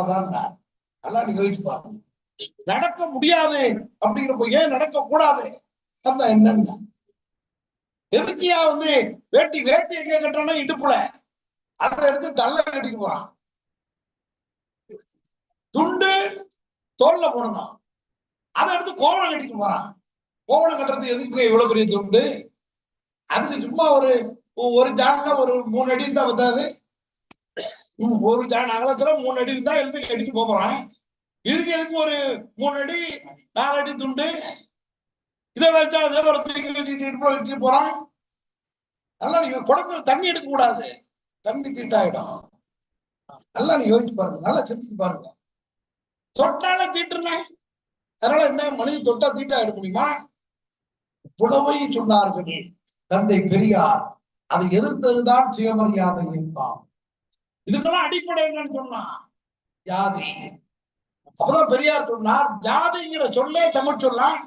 கூடாதான் நல்லா நீங்க யோசிச்சு பாருங்க. நடக்க முடியாது அப்படிங்கிறப்ப ஏன் நடக்க கூடாது அந்த என்னன்னா எதுக்கியா வந்து வேட்டி வேட்டி எங்க கட்டுறானா இடுப்புல. அதை எடுத்து தள்ள கட்டிட்டு போறான். துண்டு தோல்ல போடணும். அதை எடுத்து கோவணம் கட்டிட்டு போறான். கோவணம் கட்டுறது எதுக்கு இவ்வளவு பெரிய துண்டு? அதுக்கு சும்மா ஒரு ஒரு ஜான்ல ஒரு மூணு அடி இருந்தா பத்தாது. ஒரு ஜான் அகலத்துல மூணு அடி இருந்தா எழுத்து அடிச்சு போறோம் போறான் இதுக்கு எதுக்கு ஒரு மூணு அடி நாலு அடி துண்டு? இதை வச்சா அதே ஒரு தூக்கி போறான். நல்லா நீங்க குழந்தை தண்ணி எடுக்க கூடாது. தண்ணி தீட்டாயிடும். நல்லா நீ யோசிச்சு பாருங்க. நல்லா சிந்திச்சு பாருங்க. தொட்டால தீட்டுனேன் அதனால என்ன? மனித தொட்டா தீட்டா எடுக்க முடியுமா புலவை சொன்னார்கள் தந்தை பெரியார். அதை எதிர்த்ததுதான் சுயமரியாதை என்பான் இதுக்கெல்லாம் அடிப்படை என்னன்னு சொன்னா ஜாதி. அப்பதான் பெரியார் சொன்னார் ஜாதிங்கிற சொல்லே தமிழ் சொல்லலாம்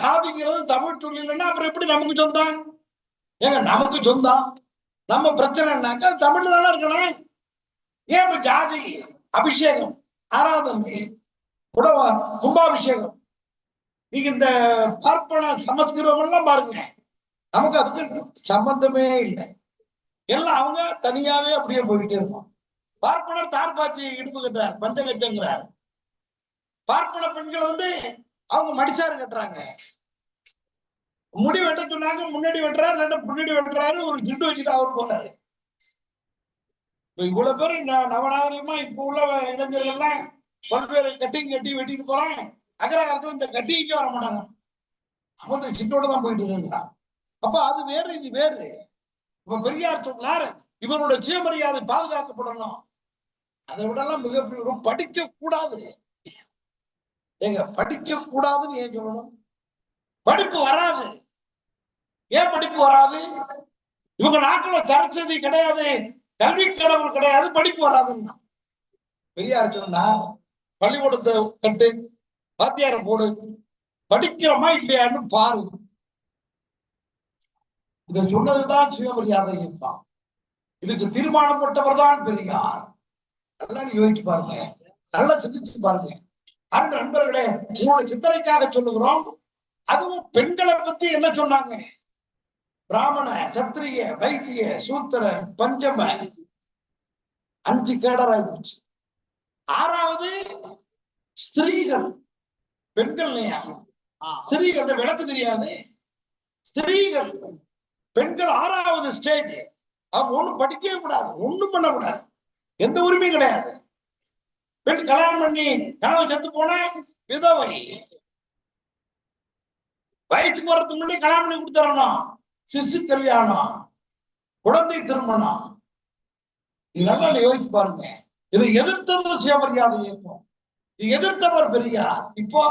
ஜாதிங்கிறது தமிழ் சொல் இல்லைன்னா அப்புறம் எப்படி நமக்கு சொந்தம் ஏங்க நமக்கு சொந்தம் நம்ம பிரச்சனைனாக்கா தமிழ்ல தானே இருக்கணும். ஏன் இப்ப ஜாதி அபிஷேகம் ஆராதனை குடவா கும்பாபிஷேகம்? நீங்க இந்த பார்ப்பன சமஸ்கிருதம் எல்லாம் பாருங்க. நமக்கு அதுக்கு சம்பந்தமே இல்லை. எல்லாம் அவங்க தனியாவே அப்படியே போயிட்டே இருப்பான் பார்ப்பனர் தார்பாச்சி இடுப்பு கட்டுறாரு பஞ்ச பஞ்சகச்சங்கிறார் பார்ப்பன பெண்கள் வந்து அவங்க மடிசாறு கட்டுறாங்க. முடி வெட்ட சொன்னாங்க முன்னாடி வெட்டுறாரு இல்லாட்டா பின்னாடி வெட்டுறாரு ஒரு ஜிட்டு வச்சுட்டு அவர் போறாரு. இப்ப இவ்வளவு பேர் ந- நவநாகரிகமா இப்ப உள்ள இளைஞர்கள் எல்லாம் பல்வேறு கட்டிங் கட்டி வெட்டிட்டு போறான் அகரகாலத்துல இந்த கட்டிக்கே வர மாட்டாங்க அவன் சிட்டோட தான் போயிட்டு இருக்காங்க. அப்ப அது வேறு இது வேறு. இப்ப பெரியார் சொன்னார் இவனோட சுயமரியாதை பாதுகாக்கப்படணும். அதை விடலாம் மிகப்பெரிய படிக்க கூடாது ஏங்க படிக்க கூடாதுன்னு ஏன் சொல்லணும்? படிப்பு வராது. ஏன் படிப்பு வராது? இவங்க நாட்கள சரஸ்வதி கிடையாது. கல்வி கடவுள் கிடையாது படிப்பு வராதுன்னா பெரியார் சொன்னார் பள்ளிக்கூடத்தை கட்டு வாத்தியார போடு. படிக்கிறோமா இல்லையான்னு பாரு. இதை சொன்னதுதான் சுயமரியாதை இருப்பான் இதுக்கு தீர்மானப்பட்டவர் தான் பெரியார். நல்லா நீ யோசிச்சு பாருங்க. நல்லா சிந்திச்சு பாருங்க. அன்பு நண்பர்களே உங்களோட சிந்தனைக்காக சொல்லுகிறோம். அதுவும் பெண்களை பத்தி என்ன சொன்னாங்க? பிராமண சத்திரிய வைசிய சூத்திர பஞ்சம. அஞ்சு கேடராய் போச்சு. ஆறாவது ஸ்திரீகள். பெண்கள் ஸ்திரீகள் விளக்கு தெரியாது. ஸ்திரீகள். பெண்கள் ஆறாவது ஸ்டேஜ் அவங்க ஒண்ணும் படிக்கவே கூடாது ஒண்ணும் பண்ணக்கூடாது எந்த உரிமையும் கிடையாது. பெண் கல்யாணம் பண்ணி கணவன் செத்து போனா விதவை. வயசுக்கு வர்றதுக்கு முன்னாடி கல்யாணம் பண்ணி கொடுத்துறணும் சிசு கல்யாணம் குழந்தை திருமணம். நல்லா யோசிச்சு பாருங்க. இதை எதிர்த்தது சுயமரியாதை இயக்கம். இது எதிர்த்தவர் பெரியா இப்போ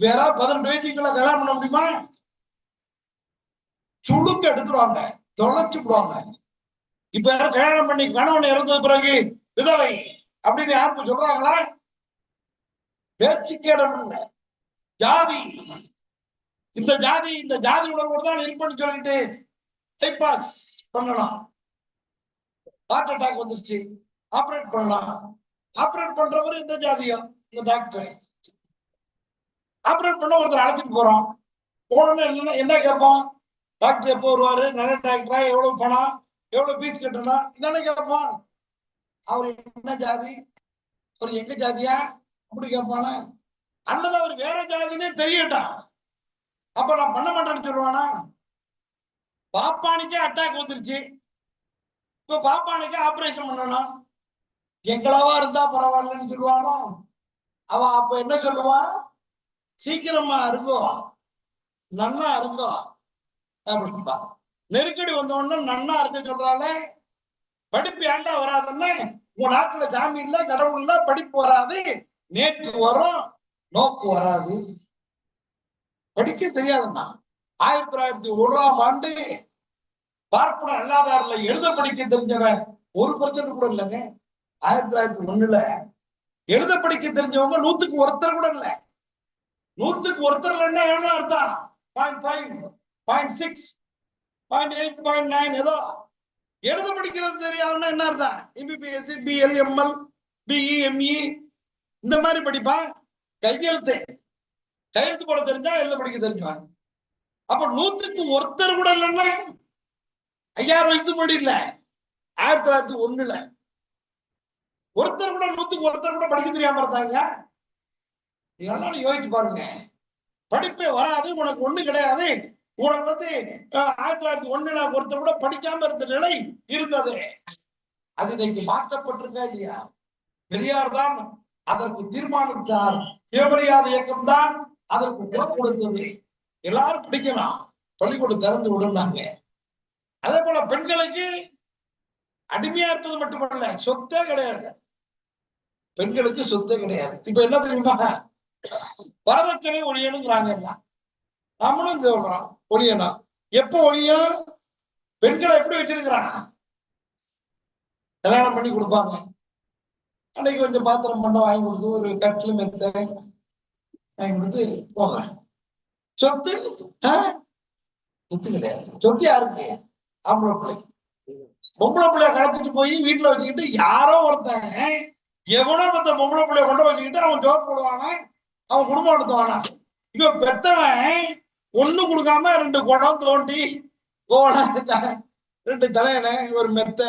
வேற பதினெட்டு வயசுக்குள்ள கல்யாணம் பண்ண முடியுமா? சுளுக்கு எடுத்துருவாங்க. தொலைச்சு விடுவாங்க இப்ப யாரும் கல்யாணம் பண்ணி கணவன் இறந்தது பிறகு விதவை அப்படின்னு யாருக்கும் சொல்றாங்களா? பேச்சுக்கேடம் இல்லை. ஜாதி. இந்த ஜாதி இந்த ஜாதி உடம்போடு தான் இருப்பேன்னு சொல்லிட்டு பைபாஸ் பண்ணலாம். ஹார்ட் அட்டாக் வந்துருச்சு. ஆப்ரேட் பண்ணலாம். ஆப்ரேட் பண்றவர் இந்த ஜாதியா? இந்த டாக்டர் ஆப்ரேட் பண்ண ஒருத்தர் அழைச்சிட்டு போறோம். போனோம்னு என்ன என்ன கேட்போம்? டாக்டர் எப்போ வருவாரு? நல்ல டாக்டரா? எவ்வளவு பணம்? எவ்வளவு பீஸ் கட்டணும்? இதானே கேட்பான். அவர் என்ன ஜாதி? அவர் எங்க ஜாதியா? அப்படி கேட்பானா. அல்லது அவர் வேற ஜாதினே தெரியட்டான் அப்ப நான் பண்ண மாட்டேன்னு சொல்லுவானா? பாப்பானுக்கே அட்டாக் வந்துருச்சு. இப்ப பாப்பானுக்கு ஆபரேஷன் பண்ணணும். எங்களாவா இருந்தா பரவாயில்லன்னு சொல்லுவானோ? அவ அப்ப என்ன சொல்லுவான் சீக்கிரமா அருங்கோ. நன்னா அருங்கோ. அப்படின்பா நெருக்கடி வந்த உடனே நன்னா இருக்க சொல்றாளே படிப்பு ஏன்டா வராதுன்னு உன் நாட்டுல ஜாமி இல்ல கடவுள் இல்ல படிப்பு வராது நேற்று வரும் நோக்கு வராது. படிக்க தெரியாதுண்ணா ஆயிரத்தி தொள்ளாயிரத்தி ஒன்றாம் ஆண்டு பார்ப்பனர் அல்லாதாரில் எழுத படிக்க தெரிஞ்சவன் ஒரு பர்சன்ட் கூட இல்லைங்க. ஆயிரத்தி தொள்ளாயிரத்தி ஒண்ணுல எழுத படிக்க தெரிஞ்சவங்க நூத்துக்கு ஒருத்தர் கூட இல்ல. நூத்துக்கு ஒருத்தர் இல்லைன்னா என்ன அர்த்தம்? Point point point six point eight point nine ஏதோ எழுத படிக்கிறது தெரியாதுன்னா என்ன அர்த்தம்? எம்பிபிஎஸ்சி பிஎல்எம்எல் பிஇஎம்இ பிஇ எம்இ இந்த மாதிரி படிப்பான் கையெழுத்து. கையெழுத்து போட தெரிஞ்சா எழுத படிக்க தெரிஞ்சான் அப்ப நூத்துக்கு ஒருத்தர் கூட இல்லைன்னா ஐயாயிரம் வயசு முன்னாடி இல்ல. ஆயிரத்தி தொள்ளாயிரத்தி ஒண்ணுல. ஒருத்தர் கூட நூத்துக்கு ஒருத்தர் கூட படிக்க தெரியாம இருந்தாங்க. இதெல்லாம் யோசிச்சு பாருங்க. படிப்பே வராது உனக்கு ஒண்ணு கிடையாது. உனக்கு வந்து ஆயிரத்தி தொள்ளாயிரத்தி ஒண்ணுல ஒருத்தர் கூட படிக்காம இருந்த நிலை இருந்தது. அது இன்னைக்கு மாற்றப்பட்டிருக்கா இல்லையா? பெரியார் தான் அதற்கு தீர்மானித்தார். சுயமரியாதை இயக்கம் தான் அதற்கு குரல் கொடுத்தது. எல்லாரும் படிக்கலாம். பள்ளிக்கூடம் திறந்து விடுனாங்க அதே போல பெண்களுக்கு அடிமையா இருப்பது மட்டுமல்ல சொத்தே கிடையாது. பெண்களுக்கு சொத்தே கிடையாது. இப்ப என்ன தெரியுமா? வரதட்சணை ஒழியணுங்கிறாங்க எல்லாம். நம்மளும் சொல்றோம். ஒளியனா? எப்ப ஒளியா பெண்களை எப்படி வச்சிருக்கிறான்? கல்யாணம் பண்ணி கொடுப்பாங்க. அன்னைக்கு கொஞ்சம் பாத்திரம் பண்ண வாங்கி கொடுத்து ஒரு கட்டில் மெத்த வாங்கி கொடுத்து போங்க. சொத்து சொத்து கிடையாது. சொத்து யாருக்கு? ஆம்பளை பிள்ளைக்கு பொம்பளை பிள்ளைய கடத்திட்டு போய் வீட்டுல வச்சுக்கிட்டு யாரோ ஒருத்தன் எவனோ மத்த பொம்பளை பிள்ளைய கொண்டு வச்சுக்கிட்டு அவன் ஜோர் போடுவானா? அவன் குடும்பம் நடத்துவானா? இவன் பெத்தவன் ஒண்ணு கொடுக்காம ரெண்டு குடம் தோண்டி கோலம் ரெண்டு தலையணை ஒரு மெத்த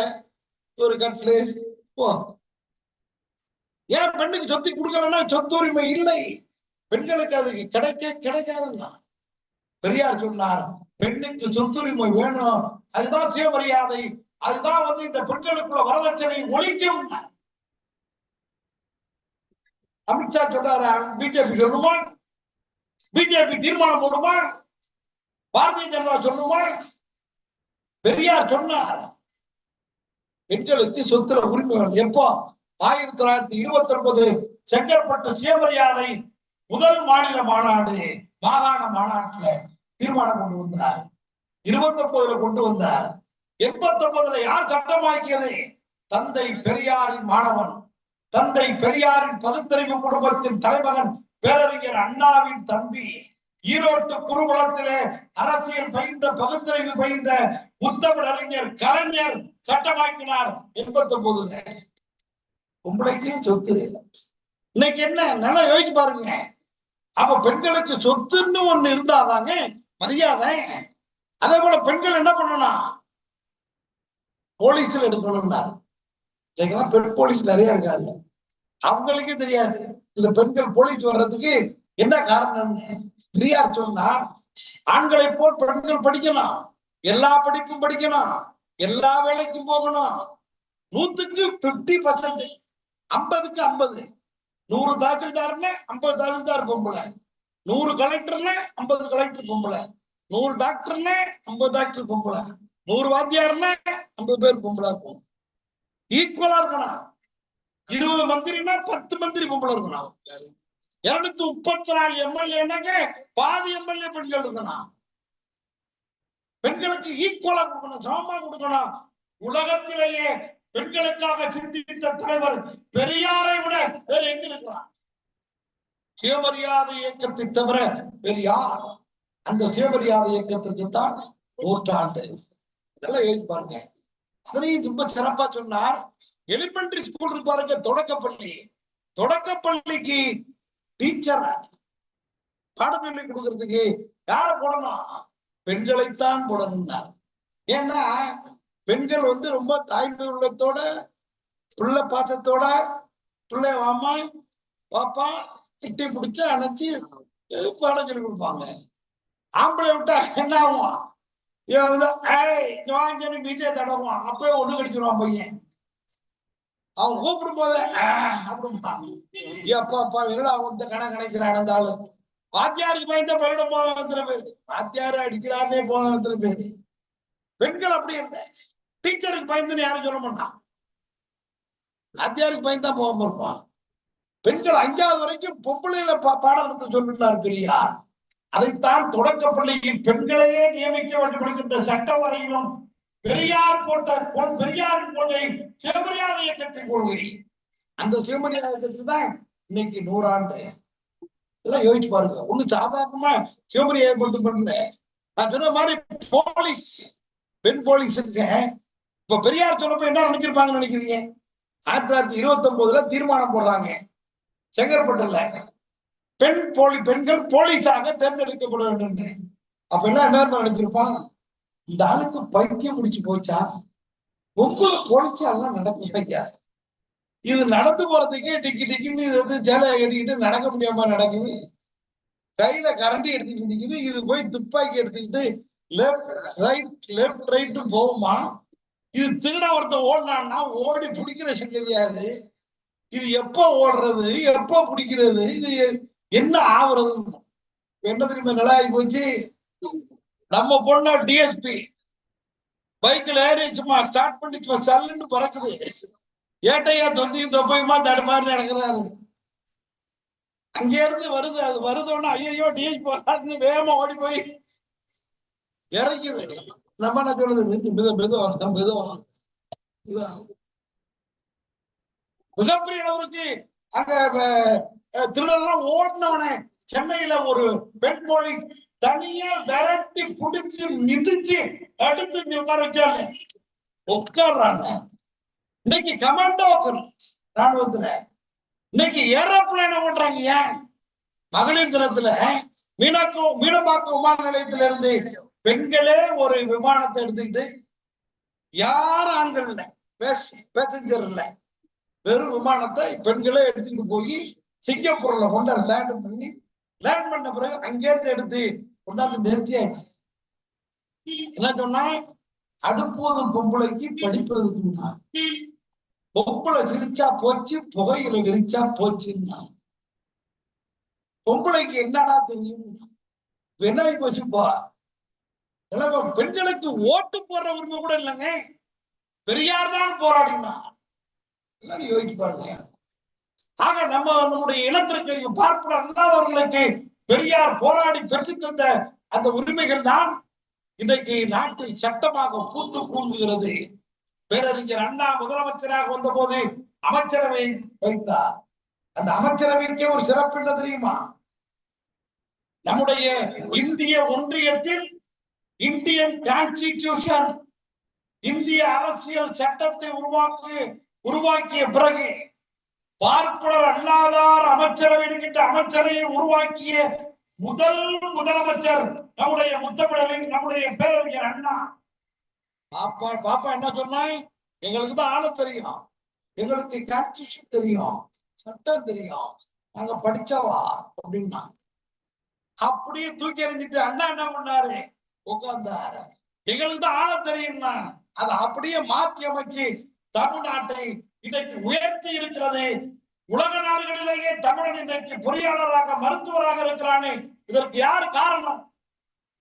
ஒரு கட்லு போ. ஏன் பெண்ணுக்கு சொத்து கொடுக்கலன்னா சொத்து உரிமை இல்லை. பெண்களுக்கு அது கிடைக்க கிடைக்காதுதான் பெரியார் சொன்னார் பெண்ணுக்கு சொத்துரிமை வேணும். அதுதான் சுயமரியாதை. அதுதான் வந்து இந்த பெண்களுக்குள்ள வரதட்சணை ஒழிக்கும். அமித்ஷா சொல்றாரு பிஜேபி சொல்லுமா? பிஜேபி தீர்மானம் போடுமா பாரதிய ஜனதா சொல்லுமா பெரியார் சொன்னார். பெண்களுக்கு சொத்துல உரிமை எப்போ? ஆயிரத்தி தொள்ளாயிரத்தி இருபத்தி ஒன்பது செங்கற்பட்டு சுயமரியாதை முதல் மாநில மாநாடு மாகாண மாநாட்டுல தீர்மானம் கொண்டு வந்தார். இருபத்தி ஒன்பதுல கொண்டு வந்தார். எண்பத்தி ஒன்பதுல யார் சட்டமாக்கியது? தந்தை பெரியாரின் மாணவன். தந்தை பெரியாரின் பகுத்தறிவு குடும்பத்தின் தலைமகன் பேரறிஞர் அண்ணாவின் தம்பி ஈரோட்டு குருகுலத்திலே அரசியல் பயின்ற பகுத்தறிவு பயின்ற உத்தமிழ் அறிஞர் கலைஞர் சட்டமாக்கினார் எண்பத்தி ஒன்பதுல. பொம்பளைக்கும் சொத்து. இன்னைக்கு என்ன? நல்லா யோசிச்சு பாருங்க. அப்ப பெண்களுக்கு சொத்துன்னு ஒண்ணு இருந்தாதாங்க மரியாதை. அதே போல பெண்கள் என்ன பண்ணணும் போலீஸ்ல எடுக்கணும்னாரு. பெண் போலீஸ் நிறைய இருக்காங்க. அவங்களுக்கே தெரியாது. இந்த பெண்கள் போலீஸ் வர்றதுக்கு என்ன காரணம்னு பெரியார் சொன்னார் ஆண்களை போல் பெண்கள் படிக்கணும் எல்லா படிப்பும் படிக்கணும் எல்லா வேலைக்கும் போகணும். நூத்துக்கு பிப்டி பர்சன்ட் ஐம்பதுக்கு ஐம்பது. நூறு தாசில்தார்னா ஐம்பது தாசில்தார் பொம்பளை. நூறு கலெக்டர்ல ஐம்பது கலெக்டர் பொம்பளை. நூறு டாக்டர்னா ஐம்பது டாக்டர் பொம்பளை. நூறு வாத்தியார்னா ஐம்பது பேர் பொம்பளை இருக்கும். ஈக்குவலா இருக்கணும். இருபது மந்திரினா பத்து மந்திரி பொம்பளை இருக்கணும். இருநூத்தி முப்பத்தி நாலு எம்எல்ஏனாக்க பாதி எம்எல்ஏ பெண்கள் இருக்கணும். பெண்களுக்கு ஈக்குவலா கொடுக்கணும் சமமா கொடுக்கணும். உலகத்திலேயே பெண்களுக்காக சிந்தித்த தலைவர் பெரியாரை விட வேற எங்க இருக்கிறார்? சுயமரியாதை இயக்கத்தை தவிர வேறு யார்? அந்த சுயமரியாதை இயக்கத்திற்கு தான் நூற்றாண்டு. இதெல்லாம் எழுதி பாருங்க. அதனையும் ரொம்ப சிறப்பா சொன்னார். எலிமெண்டரி ஸ்கூல் பாருங்க தொடக்கப்பள்ளி. தொடக்கப்பள்ளிக்கு டீச்சர் பாடம் சொல்லி கொடுக்கறதுக்கு யார போடணும்? பெண்களைத்தான் போடணும்னார். ஏன்னா பெண்கள் வந்து ரொம்ப தாய்மை உள்ளத்தோட புள்ள பாசத்தோட பிள்ளை வாமா பாப்பா கிட்டி பிடிச்சு அணைச்சி பாடம் சொல்லி கொடுப்பாங்க. ஆம்பளை விட்டா என்ன ஆகும்? இவன் வந்து ஏய் இங்க மீட்டே தடவான் அப்பவே ஒண்ணு கடிச்சிருவான் பையன். அவன் கூப்பிடும் போதே "ஆஹ்" அப்படிம்பான் அப்பா அப்பா என்னடா வந்து கண நினைக்கிறான் அந்த ஆளு வாத்தியாருக்கு பயந்த பலனும் போக எத்தனை பேரு வாத்தியாரு அடிக்கிறாருனே போக எத்தனை பேரு பெண்கள் அப்படி இல்லை. டீச்சருக்கு பயந்துன்னு யாரும் சொல்ல மாட்டான். வாத்தியாருக்கு பயந்தா போகாம இருப்பான். பெண்கள் அஞ்சாவது வரைக்கும் பொம்பளையில பா- பாடம் எடுத்து சொல்லினார் பெரியார். அதைத்தான் தொடக்க பள்ளியில் பெண்களையே நியமிக்க வேண்டும் கொடுக்கின்ற சட்ட வரையிலும் பெரியார் போட்ட பெரியார் கொள்கை சுயமரியாதை இயக்கத்தின் கொள்கை. அந்த சுயமரியாதை இயக்கத்துக்கு தான் இன்னைக்கு நூறாண்டு எல்லாம் யோசிச்சு பாருங்க. ஒண்ணு சாதாரணமா சுயமரியாதை கொண்டு பண்ணல நான் சொன்ன மாதிரி போலீஸ் பெண் போலீஸ் இருக்க. இப்ப பெரியார் சொன்னப்ப என்ன நினைச்சிருப்பாங்கன்னு நினைக்கிறீங்க? ஆயிரத்தி தொள்ளாயிரத்தி இருபத்தி ஒன்பதுல தீர்மானம் போடுறாங்க. செங்கற்பட்டுல பெண் போலி பெண்கள் போலீஸாக தேர்ந்தெடுக்கப்பட வேண்டும் அப்ப என்ன என்ன நினைச்சிருப்பான்? இந்த ஆளுக்கு பைத்தியம் முடிச்சு போச்சா? ஒன்பது போலீஸாலாம் நடக்கும் ஐயா. இது நடந்து போறதுக்கே டிக்கி டிக்கின்னு இது வந்து சேலையை கட்டிக்கிட்டு நடக்க முடியாம நடக்குது. கையில கரண்டி எடுத்துக்கிட்டு நிக்குது. இது போய் துப்பாக்கி எடுத்துக்கிட்டு லெஃப்ட் ரைட் லெஃப்ட் ரைட்டு போகுமா? இது திருட ஒருத்த ஓடினான்னா ஓடி பிடிக்கிற சங்கதியா இது இது எப்ப ஓடுறது? எப்ப பிடிக்கிறது? இது என்ன ஆவுறது? என்ன திரும்ப நல்லா ஆகி போச்சு? நம்ம பொண்ணு டிஎஸ்பி பைக்ல ஏறி சும்மா ஸ்டார்ட் பண்ணி சும்மா சல்லுன்னு பறக்குது. ஏட்டையா தொந்தியும் தொப்பையுமா தடுமாறி நடக்கிறாரு. அங்க இருந்து வருது அது வருதோன்னா ஐயோ டிஎஸ்பி வராதுன்னு வேகமா ஓடி போய் இறக்குது நம்ம என்ன சொல்றது? மெது மெது மெதுவா மெதுவா மிகப்பெரிய அளவுக்கு அங்க திருடெல்லாம் ஓடினவனே சென்னையில ஒரு பெண் போலீஸ் தனியா விரட்டி பிடிச்சு மிதிச்சு அடுத்து நீ உட்கார்றாங்க. இன்னைக்கு கமாண்டோ ராணுவத்துல இன்னைக்கு ஏரோப்ளைன ஓட்டுறாங்க ஏன்? மகளிர் தினத்துல மீனாக்கோ மீனம்பாக்கம் விமான நிலையத்துல இருந்து பெண்களே ஒரு விமானத்தை எடுத்துக்கிட்டு யார் ஆண்கள் இல்லை பேசஞ்சர் இல்லை. வெறும் விமானத்தை பெண்களே எடுத்துட்டு போய் சிங்கப்பூர்ல கொண்டு லேண்ட் பண்ணி லேண்ட் பண்ண பிறகு அங்கேருந்து எடுத்து கொண்டாந்து நிறுத்தியாச்சு. என்ன சொன்னா அடுப்போதும் பொம்பளைக்கு படிப்பதுக்கு பொம்பளை சிரிச்சா போச்சு புகையில விரிச்சா போச்சுன்னா பொம்பளைக்கு என்னடா தெரியும்? போச்சு போச்சுப்பா பெண்களுக்கு ஓட்டு போடுற உரிமை கூட இல்லைங்க. பெரியார் தான் போராடினா யோசிச்சு பாருங்க. ஆக நம்ம நம்முடைய இனத்திற்கு பார்ப்பன இல்லாதவர்களுக்கு பெரியார் போராடி பெற்று தந்த அந்த உரிமைகள் தான் இன்றைக்கு நாட்டை சட்டமாக பூத்து கூங்குகிறது. பேரறிஞர் அண்ணா முதலமைச்சராக வந்த போது அமைச்சரவை வைத்தார். அந்த அமைச்சரவைக்கே ஒரு சிறப்பு என்ன தெரியுமா? நம்முடைய இந்திய ஒன்றியத்தில் இந்தியன் கான்ஸ்டிடியூஷன் இந்திய அரசியல் சட்டத்தை உருவாக்கு உருவாக்கிய பிறகு பார்ப்பனர் அல்லாதார் அமைச்சரவை என்கின்ற அமைச்சரையை உருவாக்கிய முதல் முதலமைச்சர் நம்முடைய முத்தமிழரின் நம்முடைய பேரறிஞர் அண்ணா. பாப்பா பாப்பா என்ன சொன்னாய்? எங்களுக்கு தான் ஆள தெரியும். எங்களுக்கு கான்ஸ்டியூஷன் தெரியும். சட்டம் தெரியும். நாங்க படிச்சவா? அப்படின்னா அப்படியே தூக்கி எறிஞ்சிட்டு அண்ணா என்ன பண்ணாரு? உட்கார்ந்தாரு எங்களுக்கு தான் ஆள தெரியும்னா அதை அப்படியே மாற்றி அமைச்சு தமிழ்நாட்டை இன்னைக்கு உயர்த்தி இருக்கிறது உலக நாடுகளிலேயே தமிழன் இன்றைக்கு பொறியாளராக மருத்துவராக இருக்கிறானே. இதற்கு யார் காரணம்?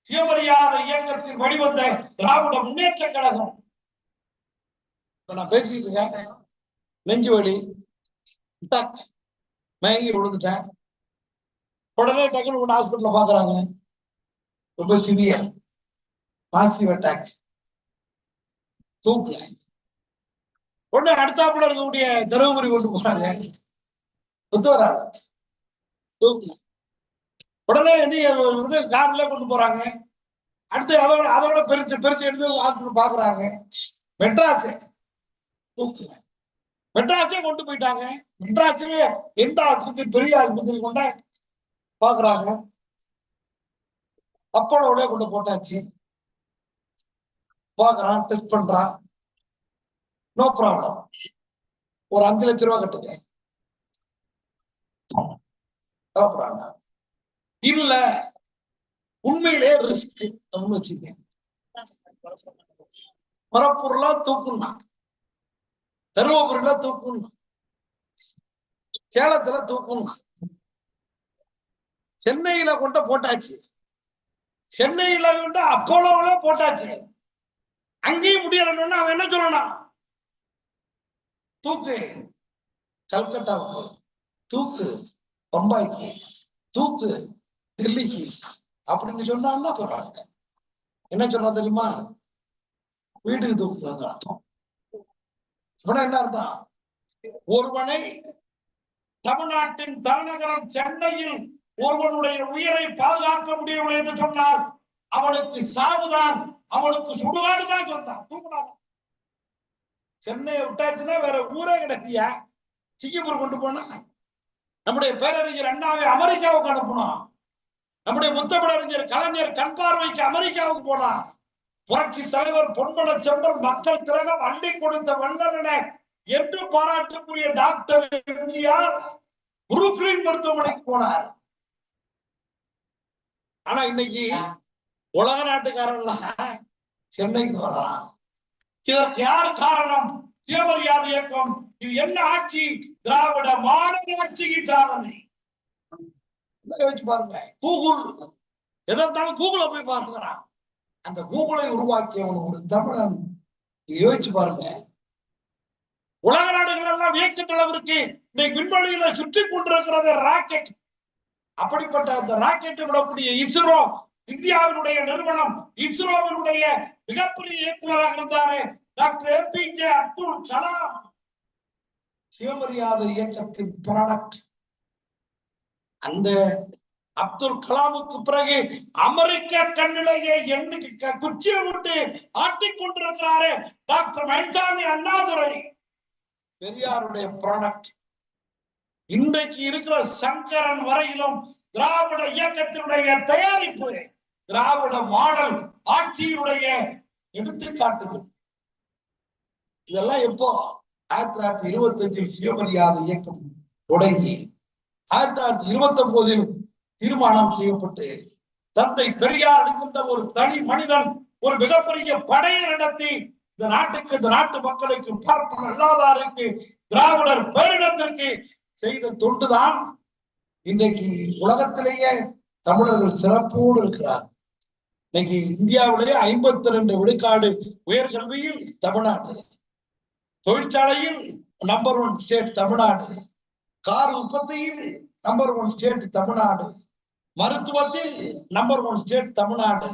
சுயமரியாதை இயக்கத்தில் வழிவந்த திராவிட முன்னேற்ற கழகம். நான் பேசிட்டு இருக்கேன். நெஞ்சு வலி மயங்கி விழுந்துட்டேன். உடனே டக்குனு ஒன்று ஹாஸ்பிட்டல பாக்குறாங்க. ரொம்ப சிவியர் மாசிவ் அட்டாக் தூக்கு உடனே அடுத்தாப்புல இருக்கக்கூடிய தருமபுரி கொண்டு போறாங்க. புத்தவராக தூக்கு. உடனே என்ன கார்ல கொண்டு போறாங்க. அடுத்து அதோட அதோட பெருசு பெருசு எடுத்து ஹாஸ்பிட்டல் பாக்குறாங்க. மெட்ராஸே. தூக்கு. மெட்ராஸே கொண்டு போயிட்டாங்க. மெட்ராஸ்லயே எந்த ஆஸ்பத்திரி பெரிய ஆஸ்பத்திரி கொண்ட பாக்குறாங்க. அப்பளோட கொண்டு போட்டாச்சு. பாக்குறான் டெஸ்ட் பண்றான். நோ ப்ராப்ளம் ஒரு அஞ்சு லட்ச ரூபா கட்டுங்க. இல்ல உண்மையிலே ரிஸ்க் அப்படின்னு வச்சுக்க மரப்பொருளா தூக்குனா தருமபுரியில தூக்குனா சேலத்துல தூக்குனா சென்னையில கொண்ட போட்டாச்சு. சென்னையில கொண்ட அப்போலோவில போட்டாச்சு. அங்கேயும் முடியலன்னு அவன் என்ன சொல்லணும்? தூக்கு. கல்கட்டாவுக்கு. தூக்கு. பம்பாய்க்கு தூக்கு டெல்லிக்கு அப்படின்னு சொன்னா போறாங்க என்ன சொல்றா தெரியுமா? வீட்டுக்கு தூக்கு அர்த்தம் என்ன அர்த்தம்? ஒருவனை தமிழ்நாட்டின் தலைநகரம் சென்னையில் ஒருவனுடைய உயிரை பாதுகாக்க முடியவில்லை என்று சொன்னால் அவனுக்கு சாவுதான் அவனுக்கு சுடுகாடுதான் சொன்னான். தூக்குனாங்க சென்னையை விட்டாச்சுன்னா வேற ஊரே கிடைச்சியா சிங்கப்பூர் கொண்டு போனா? நம்முடைய பேரறிஞர் அண்ணாவை அமெரிக்காவுக்கு அனுப்பணும் நம்முடைய முத்தமிழறிஞர் கலைஞர் கண் பார்வைக்கு அமெரிக்காவுக்கு போனார். புரட்சி தலைவர் பொன்மன செம்பல் மக்கள் திலகம் அள்ளி கொடுத்த வல்லன என்று பாராட்டுக்குரிய டாக்டர் எம்ஜிஆர் புரூக்ளின் மருத்துவமனைக்கு போனார். ஆனா இன்னைக்கு உலக நாட்டுக்காரன்லாம் சென்னைக்கு வரான் இதற்கு யார் காரணம்? சுயமரியாதை இயக்கம். இது என்ன ஆட்சி? திராவிட மாடல் ஆட்சிக்கு சாதனை பாருங்க. கூகுள். எதா இருந்தாலும் கூகுள போய் பாருங்கிறான் அந்த கூகுளை உருவாக்கியவன் ஒரு தமிழன். யோசிச்சு பாருங்க. உலக நாடுகள் எல்லாம் வியக்கின்ற அளவிற்கு இன்னைக்கு விண்வெளியில சுற்றி கொண்டிருக்கிறது ராக்கெட். அப்படிப்பட்ட அந்த ராக்கெட் விடக்கூடிய இஸ்ரோ இந்தியாவினுடைய நிறுவனம் இஸ்ரோவினுடைய மிகப்பெரிய இயக்குநராக இருந்தாரு. டாக்டர் ஏபிஜே அப்துல் கலாம். சுயமரியாதை இயக்கத்தின் ப்ராடக்ட் அந்த அப்துல் கலாமுக்கு பிறகு அமெரிக்க கண்ணிலேயே எண்ணுக்கு குச்சியை விட்டு ஆட்டிக் கொண்டிருக்கிறாரு டாக்டர் மயில்சாமி அண்ணாதுரை. பெரியாருடைய ப்ராடக்ட் இன்றைக்கு இருக்கிற சங்கரன் வரையிலும் திராவிட இயக்கத்தினுடைய தயாரிப்பு திராவிட மாடல் ஆட்சியினுடைய எடுத்துக்காட்டுகள். இதெல்லாம் எப்போ? ஆயிரத்தி தொள்ளாயிரத்தி இருபத்தி அஞ்சில் சுயமரியாதை இயக்கம் தொடங்கி ஆயிரத்தி தொள்ளாயிரத்தி இருபத்தி ஒன்பதில் தீர்மானம் செய்யப்பட்டு தந்தை பெரியார் என்கின்ற ஒரு தனி மனிதன் ஒரு மிகப்பெரிய படையை நடத்தி இந்த நாட்டுக்கு இந்த நாட்டு மக்களுக்கு பார்ப்பன அல்லாதாருக்கு திராவிடர் பேரிடத்திற்கு செய்த தொண்டுதான் இன்றைக்கு உலகத்திலேயே தமிழர்கள் சிறப்போடு இருக்கிறார் இன்னைக்கு இந்தியாவிலேயே ஐம்பத்தி ரெண்டு விழுக்காடு உயர்கல்வியில் தமிழ்நாடு. தொழிற்சாலையில் number one state Tamil Nadu. Car உற்பத்தியில் நம்பர் ஒன் ஸ்டேட் தமிழ்நாடு. மருத்துவத்தில் நம்பர் ஒன் ஸ்டேட் தமிழ்நாடு.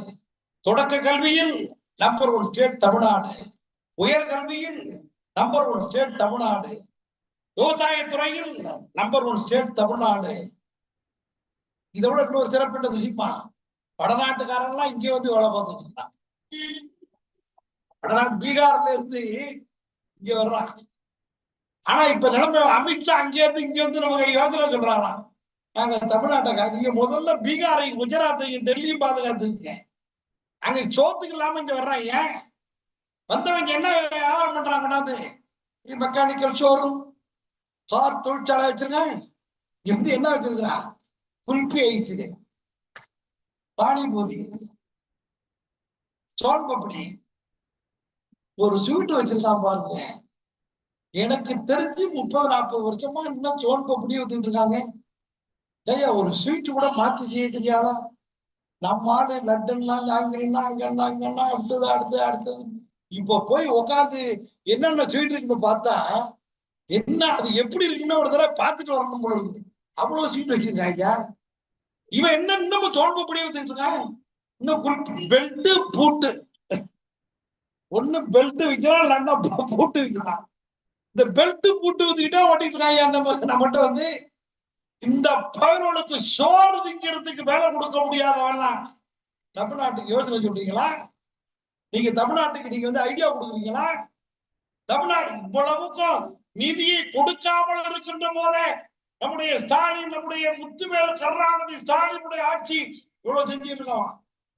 தொடக்க கல்வியில் நம்பர் ஒன் ஸ்டேட் தமிழ்நாடு. உயர்கல்வியில் நம்பர் ஒன் ஸ்டேட் தமிழ்நாடு. விவசாயத்துறையில் நம்பர் ஒன் ஸ்டேட் தமிழ்நாடு. இதை விட இன்னொரு சிறப்பு என்ன தெரியுமா? வடநாட்டுக்காரன்லாம் இங்கே வந்து வேலை பார்த்துட்டு இருந்தான் வடநாட்டு பீகார்ல இருந்து இங்க வர்றான் ஆனா இப்ப நிலைமை அமித்ஷா அங்கே இருந்து இங்க வந்து நமக்கு யோசனை சொல்றாராம். நாங்க தமிழ்நாட்டை நீங்க முதல்ல பீகாரையும் குஜராத்தையும் டெல்லியும் பாதுகாத்துங்க அங்க சோத்துக்கு இல்லாம இங்க வர்றான் ஏன்? வந்தவங்க என்ன வியாபாரம் பண்றாங்கன்னாது மெக்கானிக்கல் ஷோரூம் கார் தொழிற்சாலை வச்சிருக்காங்க. இங்க வந்து என்ன வச்சிருக்கிறான் குல்பி ஐஸ். பானிபூரி. சோன் பப்படி ஒரு ஸ்வீட் வச்சிருக்கான் பாருங்க. எனக்கு தெரிஞ்சு முப்பது நாற்பது வருஷமா இன்னும் சோன் பப்படி வந்துட்டு இருக்காங்க. ஐயா ஒரு ஸ்வீட் கூட மாத்தி செய்ய தெரியாதா? நம்ம ஆளு லட்டுன்னா ஜாங்கிரின்னா அங்கன்னா அங்கன்னா அடுத்தது அடுத்தது அடுத்தது. இப்ப போய் உக்காந்து என்னென்ன ஸ்வீட் இருக்குன்னு பார்த்தா என்ன அது எப்படி இருக்குன்னு ஒரு தடவை பார்த்துட்டு வரணும் போல இருக்குது. அவ்வளவு ஸ்வீட் வச்சிருக்காங்க இவன் என்ன இன்னமும் தோன்பு படி வந்துட்டு இருக்கான்? இன்னும் பெல்ட் பூட்டு ஒண்ணு பெல்ட் விற்கிறான் இல்லைன்னா பூட்டு விற்கிறான் இந்த பெல்ட் பூட்டு ஊத்திக்கிட்டே ஓட்டிட்டு இருக்காங்க நம்ம நம்மகிட்ட வந்து இந்த பயனோளுக்கு சோறு திங்கிறதுக்கு வேலை கொடுக்க முடியாதவெல்லாம் தமிழ்நாட்டுக்கு யோசனை சொல்றீங்களா? நீங்க தமிழ்நாட்டுக்கு நீங்க வந்து ஐடியா கொடுக்குறீங்களா? தமிழ்நாடு இவ்வளவுக்கும் நிதியை கொடுக்காமல் இருக்கின்ற போதே நம்முடைய ஸ்டாலின் நம்முடைய முத்துவேல் கருணாநிதி ஸ்டாலினுடைய ஆட்சி இவ்வளவு செஞ்சுட்டு இருக்கான்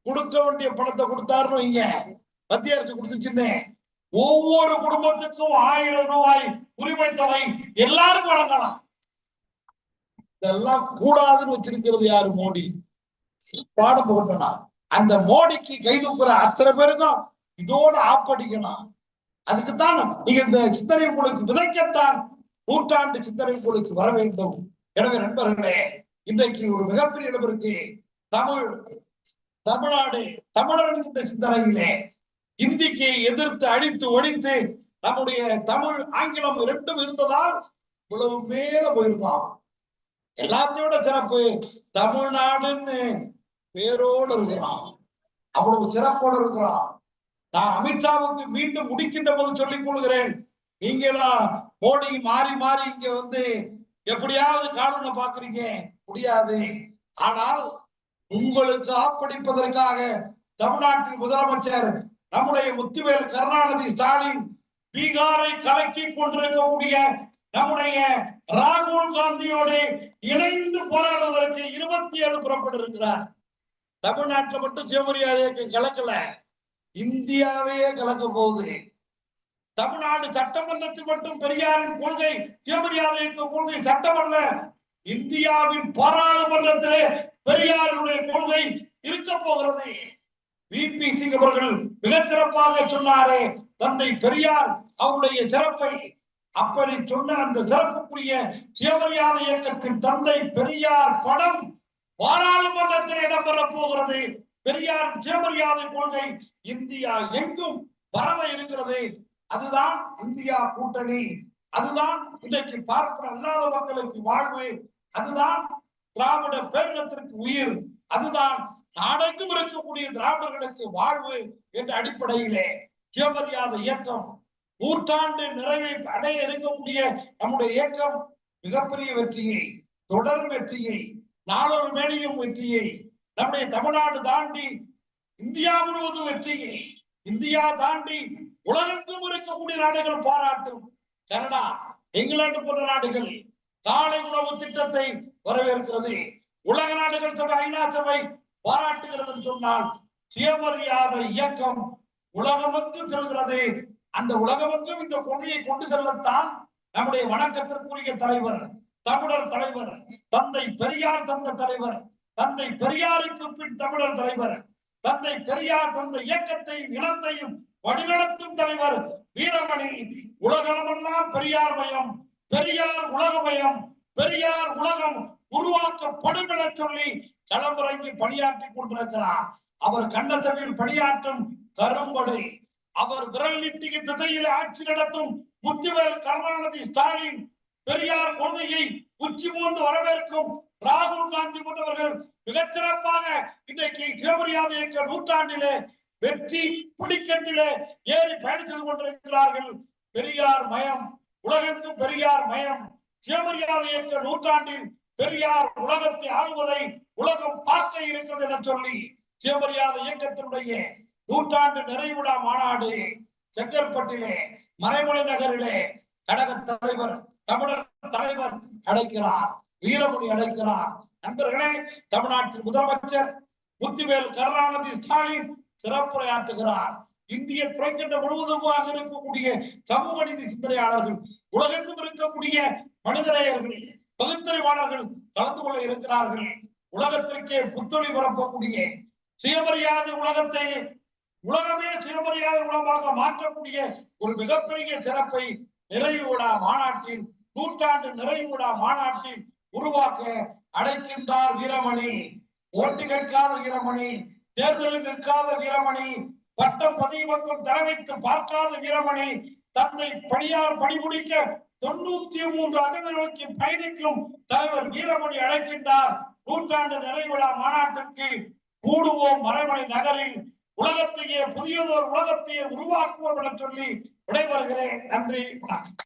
கொடுக்க வேண்டிய பணத்தை கொடுத்தாருன்னு வைங்க. மத்திய அரசு கொடுத்துச்சுன்னு. ஒவ்வொரு குடும்பத்துக்கும் ஆயிரம் ரூபாய் உரிமை தொகை எல்லாரும் வழங்கலாம். இதெல்லாம் கூடாதுன்னு வச்சிருக்கிறது யாரு? மோடி. பாடம் போட்டனா அந்த மோடிக்கு கை தூக்குற அத்தனை பேருக்கும் இதோட ஆப்படிக்கணும். அதுக்குத்தான் நீங்க இந்த சிந்தனை உங்களுக்கு விதைக்கத்தான் நூற்றாண்டு சிந்தனை உங்களுக்கு வர வேண்டும். எனவே நண்பர்களே இன்றைக்கு ஒரு மிகப்பெரிய இடம் இருக்கு தமிழ் தமிழ்நாடு தமிழர் என்கின்ற சிந்தனையிலே இந்திக்கு எதிர்த்து அழித்து ஒழித்து நம்முடைய தமிழ் ஆங்கிலம் இரண்டும் இருந்ததால் இவ்வளவு மேல போயிருப்பான். எல்லாத்தையோட சிறப்பு தமிழ்நாடுன்னு பேரோடு இருக்கிறான். அவ்வளவு சிறப்போடு இருக்கிறான். நான் அமித்ஷாவுக்கு மீண்டும் முடிக்கின்ற போது சொல்லிக் கொள்கிறேன். நீங்களா மோடி மாறி மாறி இங்க வந்து எப்படியாவது காரணம் பாக்குறீங்க முடியாது. ஆனால் உங்களுக்கு ஆப்படிப்பதற்காக தமிழ்நாட்டின் முதலமைச்சர் நம்முடைய முத்துவேல் கருணாநிதி ஸ்டாலின் பீகாரை கலக்கி கொண்டிருக்கக்கூடிய நம்முடைய ராகுல் காந்தியோடு இணைந்து போராடுவதற்கு இருபத்தி ஏழு புறப்பட்டிருக்கிறார். தமிழ்நாட்டில் மட்டும் சுயமரியாதைக்கு கலக்கல. இந்தியாவையே கலக்க போகுது. தமிழ்நாடு சட்டமன்றத்தில் மட்டும் பெரியாரின் கொள்கை சுயமரியாதைக்கு கொள்கை சட்டமல்ல இந்தியாவின் பாராளுமன்றத்திலே பெரியாருடைய கொள்கை இருக்க போகிறது. விபி சிங் அவர்கள் மிகச்சிறப்பாக சொன்னாரே தந்தை பெரியார் அவருடைய சிறப்பை. அப்படி சொன்ன அந்த சிறப்புக்குரிய சுயமரியாதை இயக்கத்தின் தந்தை பெரியார் படம் பாராளுமன்றத்தில் இடம்பெறப் போகிறது. பெரியார் சுயமரியாதை கொள்கை இந்தியா எங்கும் பரவ இருக்கிறது. அதுதான் இந்தியா கூட்டணி. அதுதான் இன்றைக்கு பார்ப்பன அல்லாத மக்களுக்கு வாழ்வு. அதுதான் திராவிட பேரினத்திற்கு உயிர். அதுதான் நாடெங்கும் இருக்கக்கூடிய திராவிடர்களுக்கு வாழ்வு என்ற அடிப்படையிலே சுயமரியாதை இயக்கம் நூற்றாண்டு நிறைவை அடைய இருக்கக்கூடிய நம்முடைய இயக்கம் மிகப்பெரிய வெற்றியை தொடர் வெற்றியை நாளொரு மேடையும் வெற்றியை நம்முடைய தமிழ்நாடு தாண்டி இந்தியா முழுவதும் வெற்றியை இந்தியா தாண்டி உலகெங்கும் இருக்கக்கூடிய நாடுகள் பாராட்டும். கனடா இங்கிலாந்து போன்ற நாடுகள் காலை உணவு திட்டத்தை வரவேற்கிறது. உலக நாடுகள் சபை ஐநா சபை பாராட்டுகிறது சொன்னால் சுயமரியாதை இயக்கம் உலகமெங்கும் செல்கிறது. அந்த உலகமெங்கும் இந்த கொள்கையை கொண்டு செல்லத்தான் நம்முடைய வணக்கத்திற்குரிய தலைவர் தமிழர் தலைவர் தந்தை பெரியார் தந்த தலைவர் தந்தை பெரியாருக்கு பின் தமிழர் தலைவர் தந்தை பெரியார் தந்த இயக்கத்தையும் இனத்தையும் வழிநடத்தும் தலைவர் வீரமணி. உலகளமெல்லாம் பெரியார் மயம் பெரியார் உலகமயம் பெரியார் உலகம் உருவாக்கப்படும் என சொல்லி களமிறங்கி பணியாற்றி கொண்டிருக்கிறார். அவர் கண்ணத்தவில் பணியாற்றும் கரும்படை. அவர் விரல் நீட்டிய திசையில் ஆட்சி நடத்தும் முத்துவேல் கருணாநிதி ஸ்டாலின் பெரியார் கொள்கையை உச்சி மூந்து வரவேற்கும் ராகுல் காந்தி போன்றவர்கள் மிகச்சிறப்பாக இன்றைக்கு சுயமரியாதை இயக்க நூற்றாண்டிலே வெற்றி புடிக்கட்டிலே ஏறி பயணித்துக் கொண்டிருக்கிறார்கள். பெரியார் மயம் உலகெங்கும் பெரியார் மயம். சுயமரியாதை இயக்க நூற்றாண்டில் பெரியார் உலகத்தை ஆளுவதை உலகம் பார்க்க இருக்கிறது என சொல்லி சிவமரியாத இயக்கத்தினுடைய நூற்றாண்டு நிறைவிழா மாநாடு செங்கற்பட்டிலே மறைமலை நகரிலே கழக தலைவர் தமிழர் தலைவர் அழைக்கிறார் வீரமணி அழைக்கிறார். நண்பர்களே தமிழ்நாட்டின் முதலமைச்சர் முத்துவேல் கருணாநிதி ஸ்டாலின் சிறப்புரையாற்றுகிறார். இந்திய துறைக்கண்ட முழுவதுமாக இருக்கக்கூடிய சமூக நீதி சிந்தனையாளர்கள் உலகெங்கும் இருக்கக்கூடிய மனிதநேயர்கள் பகுத்தறிவாளர்கள் கலந்து கொள்ள இருக்கிறார்கள். உலகத்திற்கே புத்தொழி பரப்பக்கூடிய சுயமரியாதை உலகத்தை உலகமே சுயமரியாதை உலகமாக மாற்றக்கூடிய ஒரு மிகப்பெரிய சிறப்பை நிறைவு விழா மாநாட்டில் நூற்றாண்டு நிறைவு விழா மாநாட்டில் உருவாக்க அழைக்கின்றார் வீரமணி. ஓட்டு கேட்காத வீரமணி தேர்தலில் நிற்காத வீரமணி பட்டம் பதவி பக்கம் தரவைத்து பார்க்காத வீரமணி தந்தை பணியார் பணிபுடிக்க தொண்ணூத்தி மூன்று அகவை நோக்கி பயணிக்கும் தலைவர் வீரமணி அழைக்கின்றார். நூற்றாண்டு நிறைவிழா மாநாட்டிற்கு கூடுவோம் மறைமலை நகரில் உலகத்தையே புதியதோர் உலகத்தையே உருவாக்குவோம் என சொல்லி விடைபெறுகிறேன். நன்றி வணக்கம்.